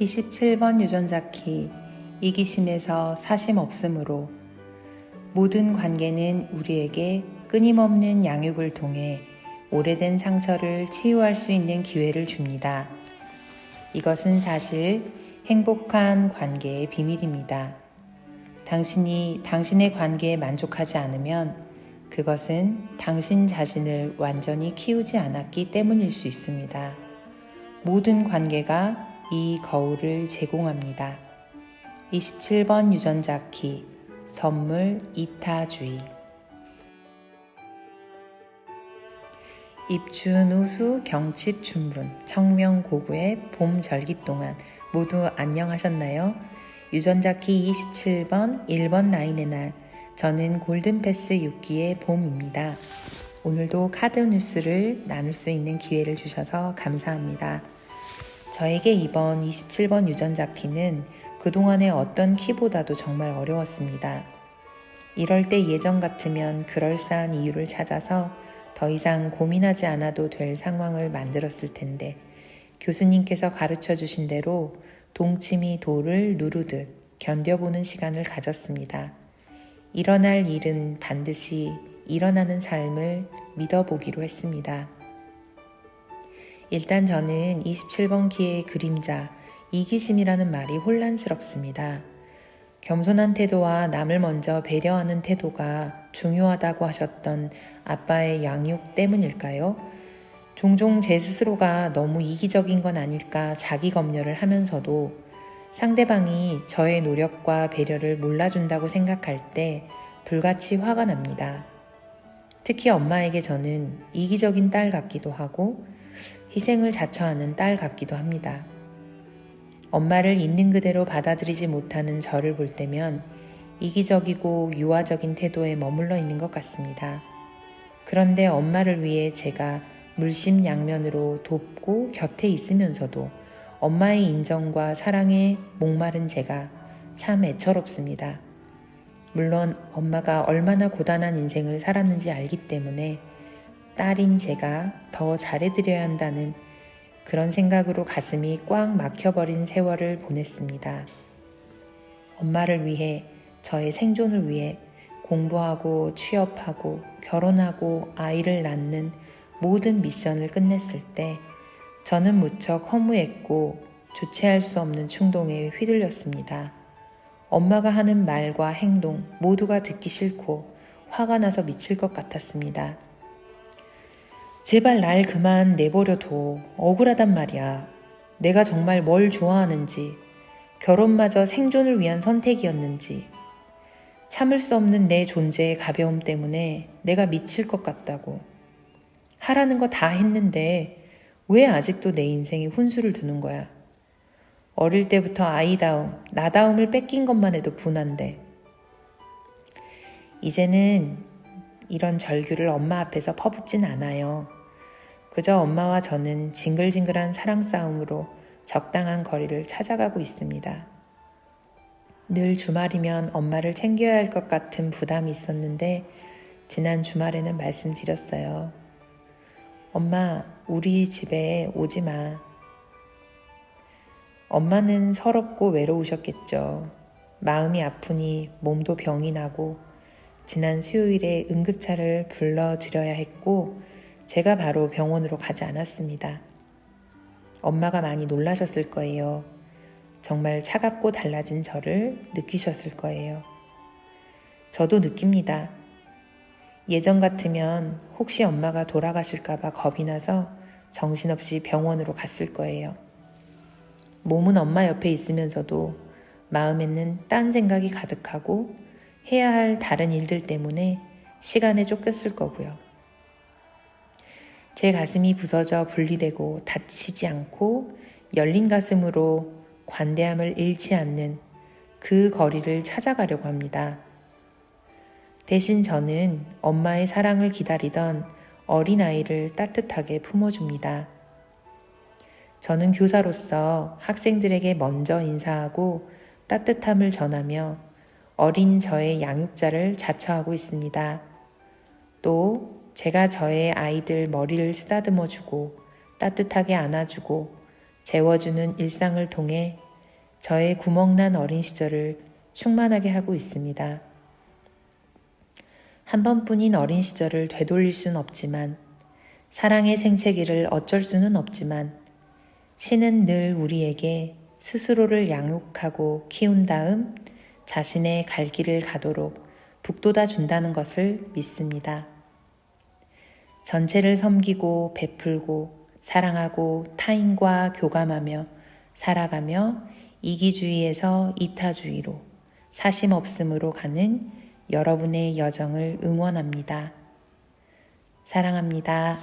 27번 유전자 키 이기심에서 사심 없음으로 모든 관계는 우리에게 끊임없는 양육을 통해 오래된 상처를 치유할 수 있는 기회를 줍니다. 이것은 사실 행복한 관계의 비밀입니다. 당신이 당신의 관계에 만족하지 않으면 그것은 당신 자신을 완전히 키우지 않았기 때문일 수 있습니다. 모든 관계가 이 거울을 제공합니다. 27번 유전자 키 선물 이타주의 입춘 우수 경칩 춘분 청명 고구의 봄 절기 동안 모두 안녕하셨나요? 유전자 키 27번 1번 라인의 날 저는 골든패스 6기의 봄입니다. 오늘도 카드 뉴스를 나눌 수 있는 기회를 주셔서 감사합니다. 저에게 이번 27번 유전자 키는 그동안의 어떤 키보다도 정말 어려웠습니다. 이럴 때 예전 같으면 그럴싸한 이유를 찾아서 더 이상 고민하지 않아도 될 상황을 만들었을 텐데 교수님께서 가르쳐 주신 대로 동치미 돌을 누르듯 견뎌보는 시간을 가졌습니다. 일어날 일은 반드시 일어나는 삶을 믿어보기로 했습니다. 일단 저는 27번 키의 그림자, 이기심이라는 말이 혼란스럽습니다. 겸손한 태도와 남을 먼저 배려하는 태도가 중요하다고 하셨던 아빠의 양육 때문일까요? 종종 제 스스로가 너무 이기적인 건 아닐까 자기 검열을 하면서도 상대방이 저의 노력과 배려를 몰라준다고 생각할 때 불같이 화가 납니다. 특히 엄마에게 저는 이기적인 딸 같기도 하고 희생을 자처하는 딸 같기도 합니다. 엄마를 있는 그대로 받아들이지 못하는 저를 볼 때면 이기적이고 유아적인 태도에 머물러 있는 것 같습니다. 그런데 엄마를 위해 제가 물심양면으로 돕고 곁에 있으면서도 엄마의 인정과 사랑에 목마른 제가 참 애처롭습니다. 물론 엄마가 얼마나 고단한 인생을 살았는지 알기 때문에 딸인 제가 더 잘해드려야 한다는 그런 생각으로 가슴이 꽉 막혀버린 세월을 보냈습니다. 엄마를 위해 저의 생존을 위해 공부하고 취업하고 결혼하고 아이를 낳는 모든 미션을 끝냈을 때 저는 무척 허무했고 주체할 수 없는 충동에 휘둘렸습니다. 엄마가 하는 말과 행동 모두가 듣기 싫고 화가 나서 미칠 것 같았습니다. 제발 날 그만 내버려둬. 억울하단 말이야. 내가 정말 뭘 좋아하는지, 결혼마저 생존을 위한 선택이었는지, 참을 수 없는 내 존재의 가벼움 때문에 내가 미칠 것 같다고. 하라는 거 다 했는데 왜 아직도 내 인생에 훈수를 두는 거야? 어릴 때부터 아이다움, 나다움을 뺏긴 것만 해도 분한데. 이제는 이런 절규를 엄마 앞에서 퍼붓진 않아요. 그저 엄마와 저는 징글징글한 사랑 싸움으로 적당한 거리를 찾아가고 있습니다. 늘 주말이면 엄마를 챙겨야 할 것 같은 부담이 있었는데 지난 주말에는 말씀드렸어요. 엄마, 우리 집에 오지 마. 엄마는 서럽고 외로우셨겠죠. 마음이 아프니 몸도 병이 나고 지난 수요일에 응급차를 불러드려야 했고 제가 바로 병원으로 가지 않았습니다. 엄마가 많이 놀라셨을 거예요. 정말 차갑고 달라진 저를 느끼셨을 거예요. 저도 느낍니다. 예전 같으면 혹시 엄마가 돌아가실까봐 겁이 나서 정신없이 병원으로 갔을 거예요. 몸은 엄마 옆에 있으면서도 마음에는 딴 생각이 가득하고 해야 할 다른 일들 때문에 시간에 쫓겼을 거고요. 제 가슴이 부서져 분리되고 다치지 않고 열린 가슴으로 관대함을 잃지 않는 그 거리를 찾아가려고 합니다. 대신 저는 엄마의 사랑을 기다리던 어린아이를 따뜻하게 품어줍니다. 저는 교사로서 학생들에게 먼저 인사하고 따뜻함을 전하며 어린 저의 양육자를 자처하고 있습니다. 또 제가 저의 아이들 머리를 쓰다듬어 주고 따뜻하게 안아주고 재워주는 일상을 통해 저의 구멍난 어린 시절을 충만하게 하고 있습니다. 한 번뿐인 어린 시절을 되돌릴 수는 없지만 사랑의 생채기를 어쩔 수는 없지만 신은 늘 우리에게 스스로를 양육하고 키운 다음 자신의 갈 길을 가도록 북돋아 준다는 것을 믿습니다. 전체를 섬기고 베풀고 사랑하고 타인과 교감하며 살아가며 이기주의에서 이타주의로 사심 없음으로 가는 여러분의 여정을 응원합니다. 사랑합니다.